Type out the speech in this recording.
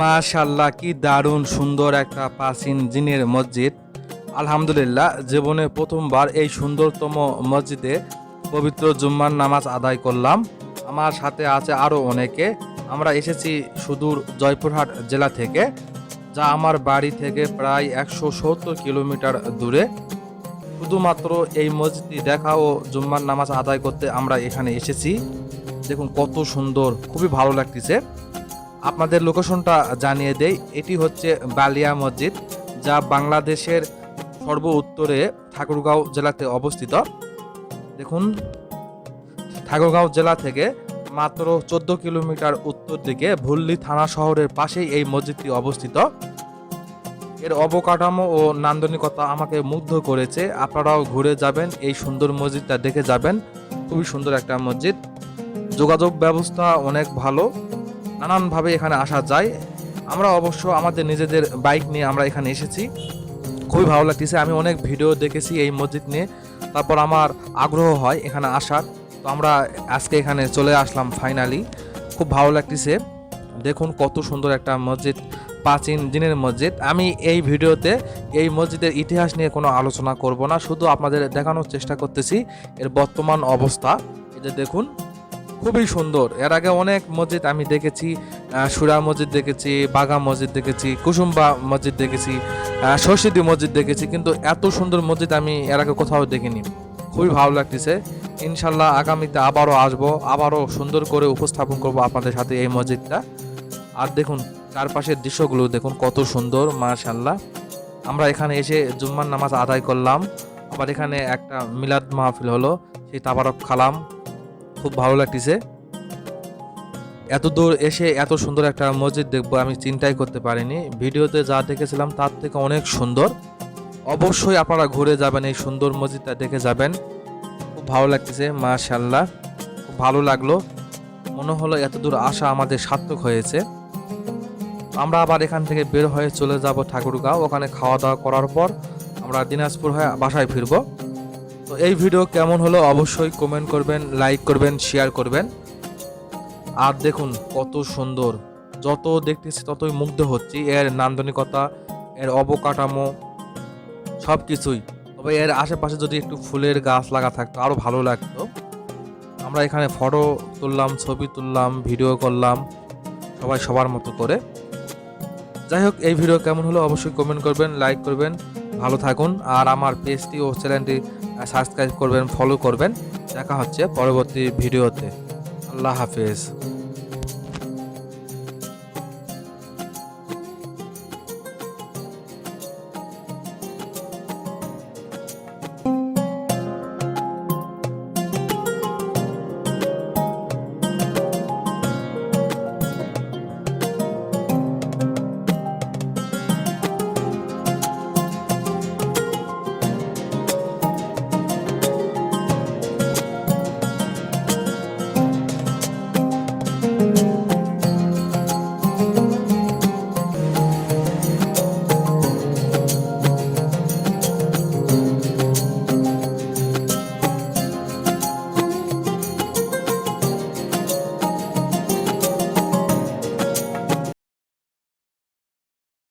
মাশাল্লাহ কি দারুণ সুন্দর একটা প্রাচীন জিনের মসজিদ। আলহামদুলিল্লাহ, জীবনে প্রথমবার এই সুন্দরতম মসজিদে পবিত্র জুম্মার নামাজ আদায় করলাম। আমার সাথে আছে আরও অনেকে। আমরা এসেছি সুদূর জয়পুরহাট জেলা থেকে, যা আমার বাড়ি থেকে প্রায় একশো সত্তর কিলোমিটার দূরে। শুধুমাত্র এই মসজিদটি দেখা ও জুম্মার নামাজ আদায় করতে আমরা এখানে এসেছি। দেখুন কত সুন্দর, খুবই ভালো লাগতেছে। আপনাদের লোকেশনটা জানিয়ে দেই। এটি হচ্ছে বালিয়া মসজিদ, যা বাংলাদেশের সর্ব উত্তরে ঠাকুরগাঁও জেলাতে অবস্থিত। দেখুন, ঠাকুরগাঁও জেলা থেকে মাত্র চোদ্দ কিলোমিটার উত্তর দিকে ভুল্লি থানা শহরের পাশেই এই মসজিদটি অবস্থিত। এর অবকাঠামো ও নান্দনিকতা আমাকে মুগ্ধ করেছে। আপনারাও ঘুরে যাবেন, এই সুন্দর মসজিদটা দেখে যাবেন। খুবই সুন্দর একটা মসজিদ। যোগাযোগ ব্যবস্থা অনেক ভালো। নানানভাবে এখানে আসা যায়। আমরা অবশ্য আমাদের নিজেদের বাইক নিয়ে আমরা এখানে এসেছি। খুবই ভালো লাগতেছে। আমি অনেক ভিডিও দেখেছি এই মসজিদ নিয়ে। তারপর আমার আগ্রহ হয় এখানে আসার। তো আমরা আজকে এখানে চলে আসলাম ফাইনালি খুব ভালো লাগতেছে। দেখুন কত সুন্দর একটা মসজিদ, প্রাচীন দিনের মসজিদ। আমি এই ভিডিওতে এই মসজিদের ইতিহাস নিয়ে কোনো আলোচনা করব না। শুধু আপনাদের দেখানোর চেষ্টা করতেছি। এর বর্তমান অবস্থা। যে দেখুন। খুবই সুন্দর। এর আগে অনেক মসজিদ আমি দেখেছি সুরা মসজিদ দেখেছি বাগা মসজিদ দেখেছি, কুসুম্বা মসজিদ দেখেছি সরস্বতী মসজিদ দেখেছি, কিন্তু এত সুন্দর মসজিদ আমি এর আগে কোথাও দেখিনি। খুবই ভালো লাগতেছে। ইনশাল্লাহ আগামীতে আবারও আসব, আবারও সুন্দর করে উপস্থাপন করব আপনাদের সাথে এই মসজিদটা। আর দেখুন, চারপাশের দৃশ্যগুলো দেখুন, কত সুন্দর মাশাল্লাহ আমরা এখানে এসে জুম্মার নামাজ আদায় করলাম। আবার এখানে একটা মিলাদ মাহফিল হলো, সেই তাবারক খালাম খুব ভালো লাগতেছে। এত দূর এসে এত সুন্দর একটা মসজিদ দেখব আমি চিন্তাই করতে পারিনি। ভিডিওতে যা দেখেছিলাম তার থেকে অনেক সুন্দর। অবশ্যই আপনারা ঘুরে যাবেন, এই সুন্দর মসজিদটা দেখে যাবেন। খুব ভালো লাগতেছে মাশাল্লাহ খুব ভালো লাগল। মনে হলো এত দূর আসা আমাদের সার্থক হয়েছে। আমরা আবার এখান থেকে বের হয়ে চলে যাব ঠাকুরগাঁও। ওখানে খাওয়া দাওয়া করার পর আমরা দিনাজপুর হয়ে বাসায় ফিরবো। তো এই ভিডিও কেমন হলো অবশ্যই কমেন্ট করবেন লাইক করবেন শেয়ার করবেন। আর দেখুন কত সুন্দর, যত দেখতেছি ততই মুগ্ধ হচ্ছি। এর নান্দনিকতা, এর অবকাঠামো সব কিছুই তবে এর আশেপাশে যদি একটু ফুলের গাছ লাগা থাকতো আরও ভালো লাগতো। আমরা এখানে ফটো তুললাম, ছবি তুললাম ভিডিও করলাম, সবাই সবার মতো করে। যাই হোক, এই ভিডিও কেমন হলো অবশ্যই কমেন্ট করবেন লাইক করবেন। ভালো থাকুন। আর আমার পেজটি ও চ্যানেলটি সাবস্ক্রাইব করবেন ফলো করবেন। দেখা হচ্ছে পরবর্তী ভিডিওতে। আল্লাহ হাফেজ।